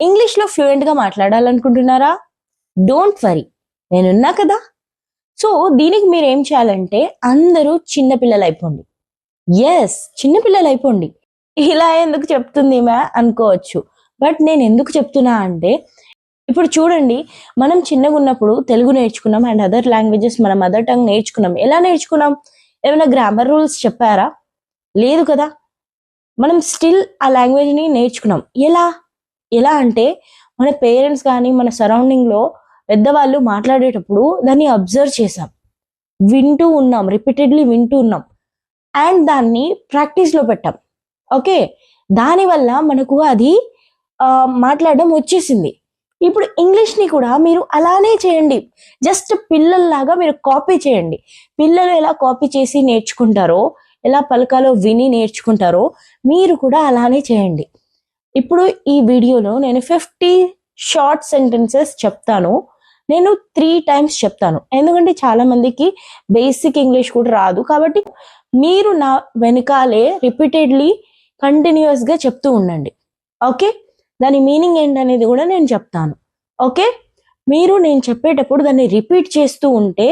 ఇంగ్లీష్లో ఫ్లూయెంట్గా మాట్లాడాలనుకుంటున్నారా? Don't worry. నేనున్నా కదా? సో దీనికి మీరు ఏం చేయాలంటే అందరూ చిన్నపిల్లలు అయిపోండి. ఎస్ చిన్నపిల్లలు అయిపోండి. ఇలా ఎందుకు చెప్తుంది మ్యా? అనుకోవచ్చు. బట్ నేను ఎందుకు చెప్తున్నా అంటే ఇప్పుడు చూడండి మనం చిన్నగా ఉన్నప్పుడు తెలుగు నేర్చుకున్నాం అండ్ అదర్ లాంగ్వేజెస్ మన మదర్ టంగ్ నేర్చుకున్నాం. ఎలా నేర్చుకున్నాం? ఏమైనా గ్రామర్ రూల్స్ చెప్పారా? లేదు కదా? మనం స్టిల్ ఆ లాంగ్వేజ్ని నేర్చుకున్నాం. ఎలా? ఎలా అంటే మన పేరెంట్స్ కానీ మన సరౌండింగ్లో పెద్దవాళ్ళు మాట్లాడేటప్పుడు దాన్ని అబ్జర్వ్ చేసాం వింటూ ఉన్నాం రిపీటెడ్లీ వింటూ ఉన్నాం. అండ్ దాన్ని ప్రాక్టీస్లో పెట్టాం. ఓకే? దానివల్ల మనకు అది మాట్లాడడం వచ్చేసింది. ఇప్పుడు ఇంగ్లీష్ని కూడా మీరు అలానే చేయండి. జస్ట్ పిల్లల్లాగా మీరు కాపీ చేయండి. పిల్లలు ఎలా కాపీ చేసి నేర్చుకుంటారో ఎలా పలకాలో విని నేర్చుకుంటారో మీరు కూడా అలానే చేయండి. ఇప్పుడు ఈ వీడియోలో నేను ఫిఫ్టీ షార్ట్ సెంటెన్సెస్ చెప్తాను. నేను త్రీ టైమ్స్ చెప్తాను. ఎందుకంటే చాలా మందికి బేసిక్ ఇంగ్లీష్ కూడా రాదు. కాబట్టి మీరు నా వెనకాలే రిపీటెడ్లీ కంటిన్యూస్గా చెప్తూ ఉండండి. ఓకే దాని మీనింగ్ ఏంటనేది కూడా నేను చెప్తాను. ఓకే మీరు నేను చెప్పేటప్పుడు దాన్ని రిపీట్ చేస్తూ ఉంటే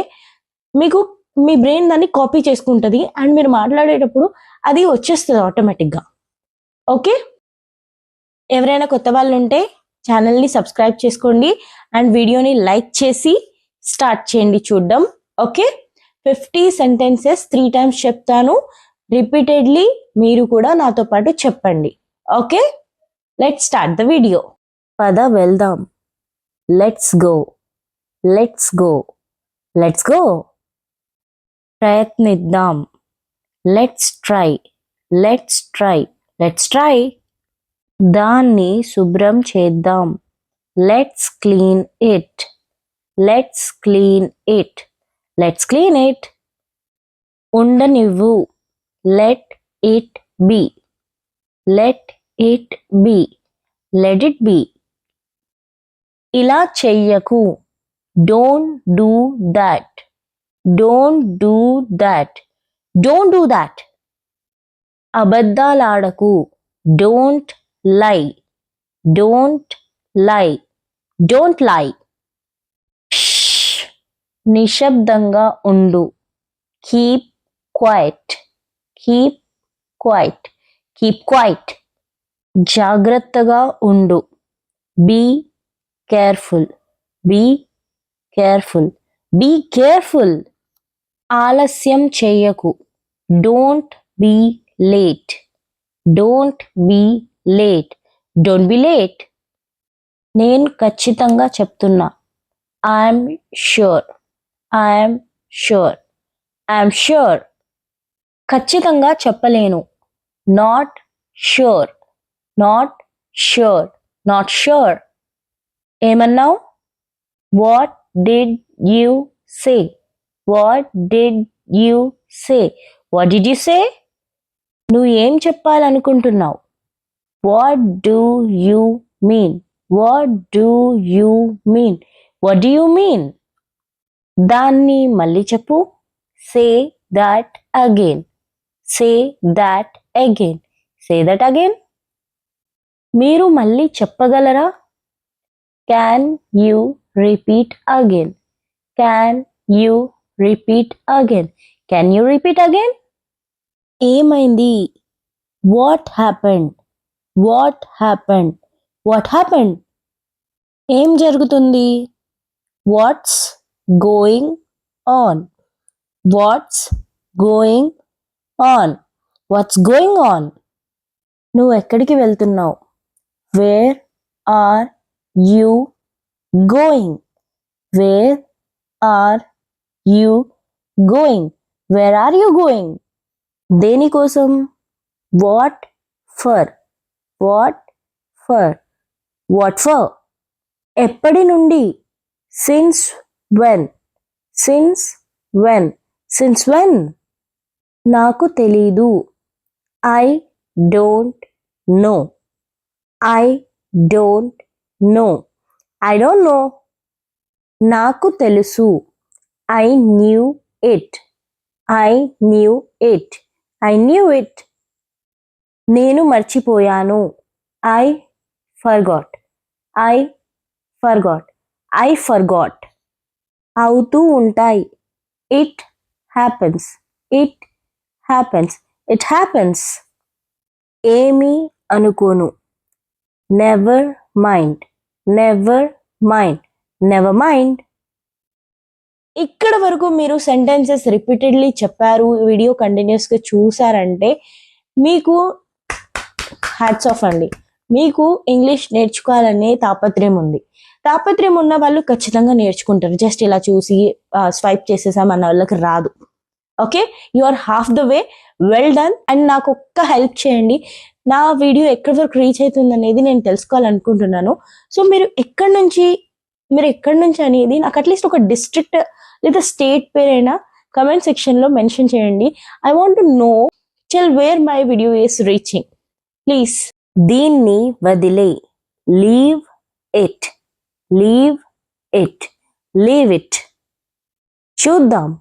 మీకు మీ బ్రెయిన్ దాన్ని కాపీ చేసుకుంటుంది. అండ్ మీరు మాట్లాడేటప్పుడు అది వచ్చేస్తుంది ఆటోమేటిక్గా ఓకే ఎవరైనా కొత్త వాళ్ళు ఉంటే ఛానల్ని సబ్స్క్రైబ్ చేసుకోండి అండ్ వీడియోని లైక్ చేసి స్టార్ట్ చేయండి చూడడం. Okay? Fifty sentences three times చెప్తాను. రిపీటెడ్లీ మీరు కూడా నాతో పాటు చెప్పండి. Okay? Let start the video. పద వెళ్దాం. Let's go. Let's go. Let's go. ప్రయత్నిద్దాం. Let's try. Let's try. Let's try. దాన్ని శుభ్రం చేద్దాం. Let's clean it let's clean it let's clean it ఉండనివ్వు. Let it be let it be let it be ఇలా చెయ్యకు. Don't do that don't do that don't do that అబద్ధాలాడకు. Don't lie don't lie don't lie నిశ్శబ్దంగా ఉండు. Keep quiet keep quiet keep quiet జాగ్రత్తగా ఉండు. Be careful be careful be careful ఆలస్యం చెయ్యకు don't be late don't be late don't be late నేను ఖచ్చితంగా చెప్తున్నా. I'm sure I'm sure I'm sure ఖచ్చితంగా చెప్పలేను. Not sure not sure not sure ఏమన్నావు? What did you say what did you say what did you say నువ్వు ఏం చెప్పాలనుకుంటున్నావు? What do you mean what do you mean what do you mean దాన్ని మళ్ళీ చెప్పు. Say that again say that again say that again మీరు మళ్ళీ చెప్పగలరా? Can you repeat again can you repeat again can you repeat again ఏమైంది? What happened what happened? What happened? ఏం జరుగుతుంది? What's going on. What's going on. What's going on. నువ్వు ఎక్కడికి వెళ్తున్నావు? Where are you going? Where are you going? Where are you going? దేనికోసం? What for? What for? What for? ఎప్పటి నుండి? Since when since when since when నాకు తెలీదు. I don't know I don't know I don't know నాకు తెలుసు. I knew it I knew it I knew it నేను మర్చిపోయాను. I forgot I forgot I forgot అవుతూ ఉంటాయి. It happens it happens it happens ఏమీ అనుకోను. Never mind never mind never mind ఇక్కడ వరకు మీరు సెంటెన్సెస్ రిపీటెడ్లీ చెప్పారు. వీడియో కంటిన్యూస్గా చూసారంటే మీకు హ్యాట్స్ ఆఫ్ అండి. మీకు ఇంగ్లీష్ నేర్చుకోవాలనే తాపత్రయం ఉంది. తాపత్రయం ఉన్న వాళ్ళు ఖచ్చితంగా నేర్చుకుంటారు. జస్ట్ ఇలా చూసి స్వైప్ చేసేసాం అన్న వాళ్ళకి రాదు. Okay you are half the way well done and నాకు ఒక్క హెల్ప్ చేయండి. నా వీడియో ఎక్కడి వరకు రీచ్ అవుతుంది అనేది నేను తెలుసుకోవాలనుకుంటున్నాను. సో మీరు ఎక్కడి నుంచి మీరు ఎక్కడి నుంచి అనేది నాకు అట్లీస్ట్ ఒక డిస్ట్రిక్ట్ లేదా స్టేట్ పేరైనా కమెంట్ సెక్షన్లో మెన్షన్ చేయండి. ఐ వాంట్ టు నో చెల్ where my video is reaching please దీన్ని వదిలే leave it. Leave it. Leave it. చూద్దాం.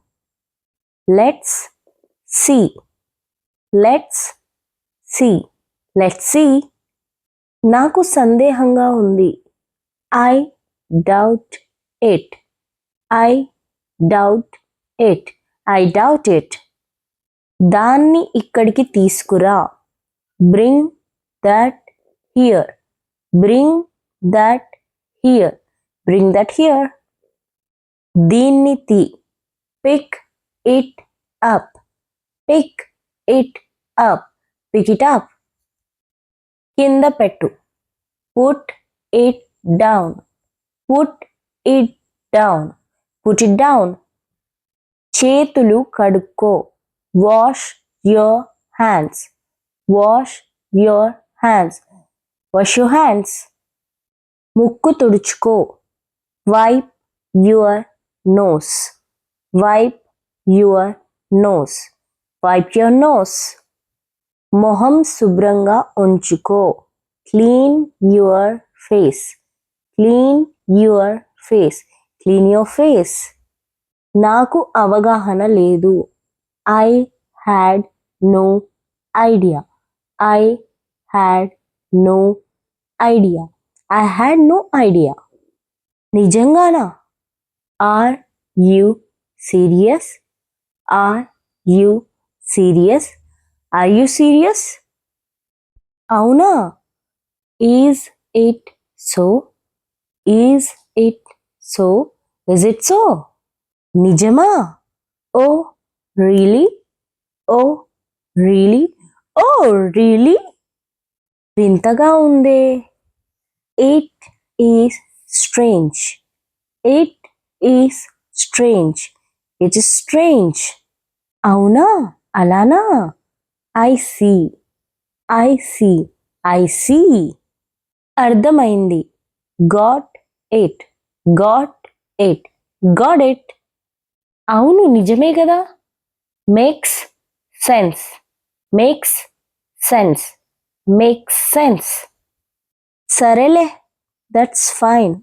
Let's see. Let's see. Let's see. నాకు సందేహంగా ఉంది. I doubt it. I doubt it. I doubt it. దాన్ని ఇక్కడికి తీసుకురా. Bring that here bring that here bring that here దీన్ని తీ pick it up pick it up pick it up కింద పెట్టు put it down put it down put it down చేతులు కడుక్కో wash your hands wash your hands wash your hands ముక్కు తుడుచుకో wipe your nose wipe your nose wipe your nose మొహం శుభ్రంగా ఉంచుకో clean your face clean your face clean your face నాకు అవగాహన లేదు I had no idea I had no idea. I had no idea. Nijangana, are you serious? Are you serious? Are you serious? Auna, is it so? Is it so? Is it so? Nijama, oh really? Oh really? Oh really? వింతగా ఉందే. It is strange it is strange it is strange అవునా? అలానా? I see I see I see అర్థమైంది. Got it got it got it అవును నిజమే కదా? Makes sense makes sense makes sense సరేలే that's fine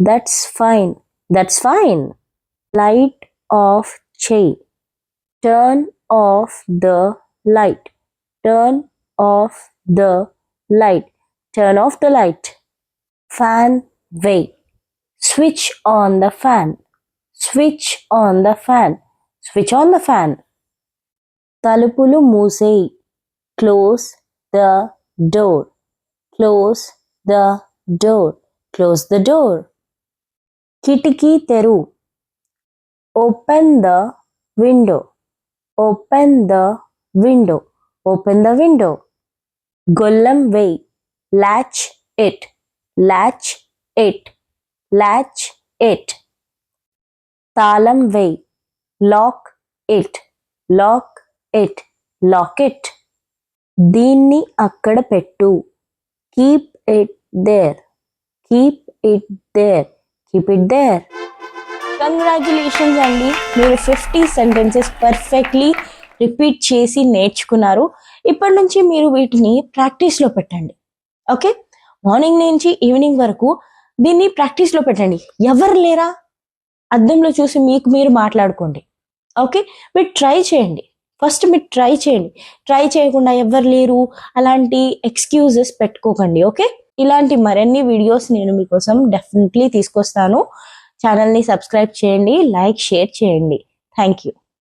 that's fine that's fine light off చేయి turn off the light turn off the light turn off the light fan way switch on the fan switch on the fan switch on the fan తలుపులు మూసేయి close the door. Close the door. Close the door. Kitiki teru. Open the window. Open the window. Open the window. Gullam way. Latch it. Latch it. Latch it. Thalam way. Lock it. Lock it. Lock it. దీన్ని అక్కడ పెట్టు. Keep it there. Keep it there. Keep it there. Congratulations అండి. మీరు fifty sentences perfectly repeat చేసి నేర్చుకున్నారు. ఇప్పటి నుంచి మీరు వీటిని ప్రాక్టీస్లో పెట్టండి. ఓకే? మార్నింగ్ నుంచి ఈవినింగ్ వరకు దీన్ని ప్రాక్టీస్లో పెట్టండి. ఎవరు లేరా? అద్దంలో చూసి మీకు మీరు మాట్లాడుకోండి. ఓకే? మీరు ట్రై చేయండి. ఫస్ట్ మీరు ట్రై చేయండి. ట్రై చేయకుండా ఎవరు లేరు? అలాంటి ఎక్స్క్యూజెస్ పెట్టుకోకండి ఓకే? ఇలాంటి మరిన్ని వీడియోస్ నేను మీకోసం డెఫినెట్లీ తీసుకొస్తాను. ఛానల్ని సబ్స్క్రైబ్ చేయండి లైక్ షేర్ చేయండి. Thank you.